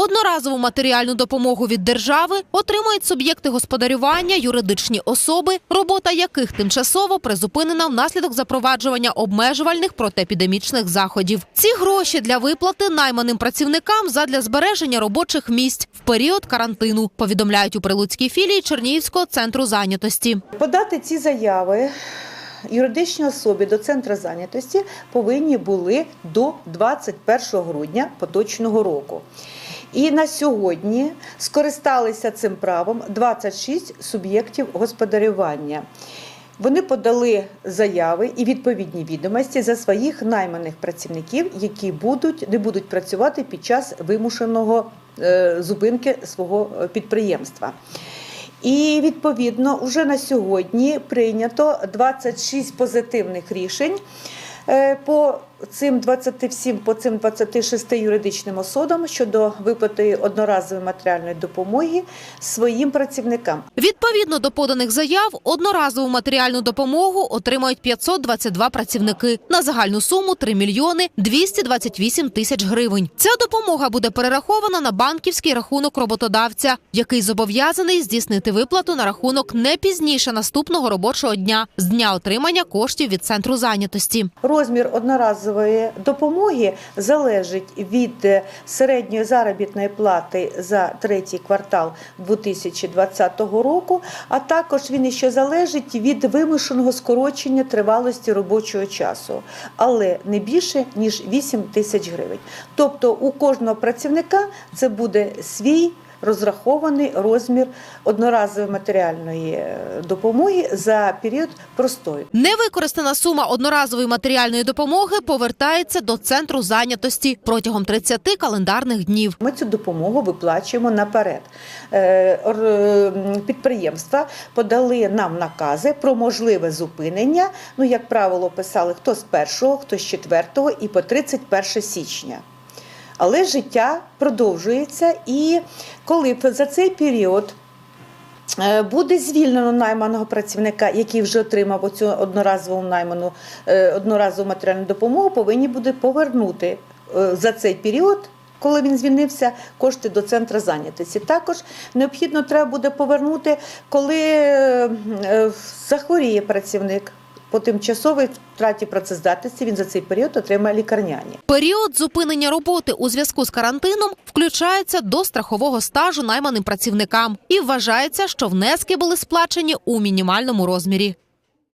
Одноразову матеріальну допомогу від держави отримають суб'єкти господарювання, юридичні особи, робота яких тимчасово призупинена внаслідок запроваджування обмежувальних протиепідемічних заходів. Ці гроші для виплати найманим працівникам задля збереження робочих місць в період карантину. Повідомляють у прилуцькій філії Чернігівського центру зайнятості. Подати ці заяви юридичній особі до центру зайнятості повинні були до 21 грудня поточного року. І на сьогодні скористалися цим правом 26 суб'єктів господарювання. Вони подали заяви і відповідні відомості за своїх найманих працівників, які будуть не будуть працювати під час вимушеного е, зупинки свого е, підприємства. І відповідно вже на сьогодні прийнято 26 позитивних рішень по цим 27, по цим 26 юридичним особам щодо виплати одноразової матеріальної допомоги своїм працівникам. Відповідно до поданих заяв, одноразову матеріальну допомогу отримають 522 працівники на загальну суму 3 мільйони 228 тисяч гривень. Ця допомога буде перерахована на банківський рахунок роботодавця, який зобов'язаний здійснити виплату на рахунок не пізніше наступного робочого дня з дня отримання коштів від центру зайнятості. Розмір одноразової допомоги залежить від е, середньої заробітної плати за третій квартал 2020 року, а також він ще залежить від вимушеного скорочення тривалості робочого часу, але не більше ніж 8 тисяч гривень. Тобто у кожного працівника це буде свій. Розрахований розмір одноразової матеріальної е, допомоги за період простою. Невикористана сума одноразової матеріальної допомоги повертається до центру зайнятості протягом 30 календарних днів. Ми цю допомогу виплачуємо наперед. Е, е, Підприємства подали нам накази про можливе зупинення. Ну, як правило, писали хто з 1, хто з 4 і по 31 січня. Але життя продовжується, і коли за цей період е, буде звільнено найманого працівника, який вже отримав оцю одноразову найману е, одноразову матеріальну допомогу, повинні буде повернути е, за цей період. Коли він звільнився, кошти до центру зайнятості. Також необхідно треба буде повернути, коли захворіє працівник по тимчасовій втраті працездатності. Він за цей період отримає лікарняні. Період зупинення роботи у зв'язку з карантином включається до страхового стажу найманим працівникам і вважається, що внески були сплачені у мінімальному розмірі.